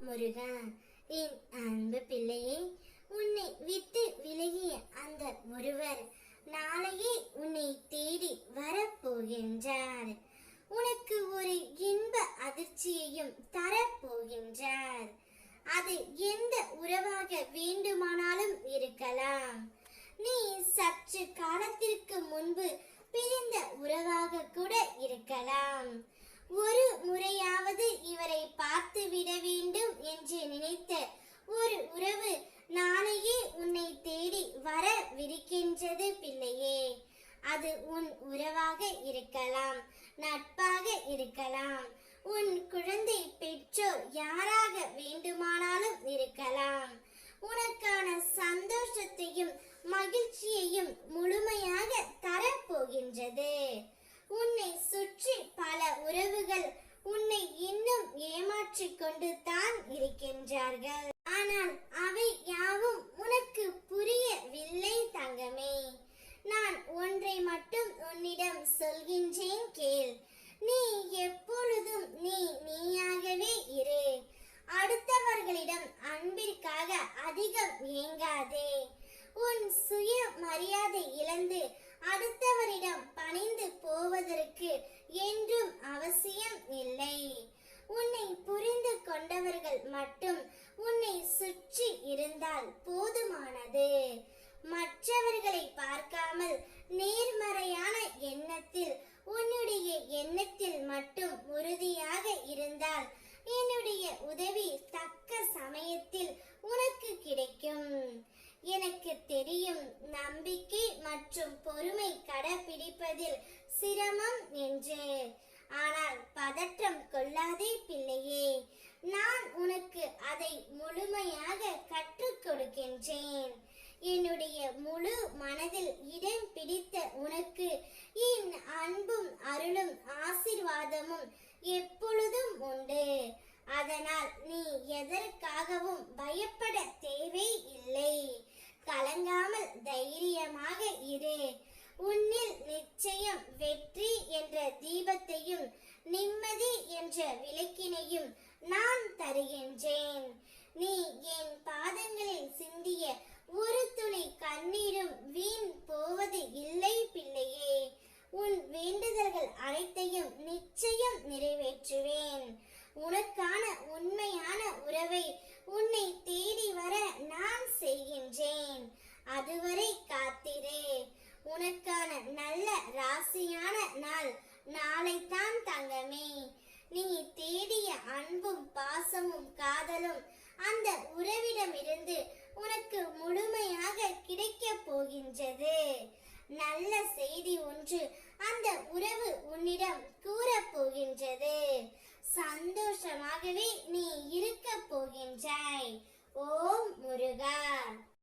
முருகா என் அன்பு பிள்ளையே உன்னை விட்டு விலகிய அந்த ஒருவர் நாளையே உன்னை தேடி வரப்போகின்றார். உனக்கு ஒரு இன்ப அதிர்ச்சியையும் தரப்போகின்றார். அது எந்த உறவாக வேண்டுமானாலும் இருக்கலாம். நீ சற்று காலத்திற்கு முன்பு பிரிந்த உறவாக கூட இருக்கலாம். ஒரு முறையாவது இவரை பார்த்து விடவே வேண்டும் என்று நினைத்த ஒரு உறவு நாளையே உன்னை தேடி வரவிருக்கின்றது பிள்ளையே அது உன் உறவாக இருக்கலாம் நட்பாக இருக்கலாம். உன் குழந்தை பெற்றோர் யாராக வேண்டுமானாலும் இருக்கலாம். உனக்கான சந்தோஷத்தையும் மகிழ்ச்சியையும் முழுமையாக தரப்போகின்றது. உன்னை சுற்றி பல உறவுகள் உன்னை இன்னும் ஏமாற்றிக் கொண்டு தான் இருக்கின்றார்கள் ஆனால் அவை யாவும் உனக்கு புரியவில்லை தங்கமே நான் ஒன்றை மட்டும் உன்னிடம் சொல்கின்றேன் கேள் நீ எப்பொழுதும் நீ நீயாகவே இரு அடுத்தவர்களிடம் அன்பிற்காக அதிகம் ஏங்காதே உன் சுய மரியாதை இழந்து அடுத்தவரிடம் பணிந்து போவதற்கு என்றும் அவசியம் இல்லை உன்னை புரிந்து கொண்டவர்கள் மட்டும் உன்னை சுற்றி இருந்தால் போதுமானது. மற்றவர்களை பார்க்காமல் நேர்மறையான எண்ணத்தில் உன்னுடைய எண்ணத்தில் மட்டும் உறுதியாக இருந்தால் என்னுடைய உதவி தக்க சமயத்தில் உனக்கு கிடைக்கும். எனக்கு தெரியும் நம்பிக்கை மற்றும் பொறுமை கடைபிடிப்பதில் சிரமம் என்று. ஆனால் பதற்றம் கொள்ளாதே பிள்ளையே நான் உனக்கு அதை முழுமையாக மனதில் இடம் பிடித்த உனக்கு. என் அன்பும் அருளும் ஆசிர்வாதமும் எப்பொழுதும் உண்டு. அதனால் நீ எதற்காகவும் பயப்பட தேவை இல்லை. கலங்காமல் தைரியமாக இரு. உன்னில் நிச்சயம் வெற்றி என்ற தீபத்தையும் நிம்மதி என்ற விளக்கினையும் நான் தருகின்றேன். நீ என் பாதங்களில் சிந்திய ஒரு துளி கண்ணி வீண் போவது இல்லை பிள்ளையே உன் வேண்டுதல்கள் அனைத்தையும் நிச்சயம் நிறைவேற்றுவேன் உனக்கான உண்மையான உறவை உன்னை தேடி வர நான் செய்கின்றேன். அதுவரை காத்திரு. உனக்கான நல்ல ராசியான நாள் நாளைத்தான் தங்கமே. நீ தேடிய அன்பும் பாசமும் காதலும் அந்த உறவிடமிருந்து உனக்கு முழுமையாக கிடைக்கப் போகின்றது. நல்ல செய்தி ஒன்று அந்த உறவு உன்னிடம் கூறப் போகின்றது சந்தோஷமாகவே நீ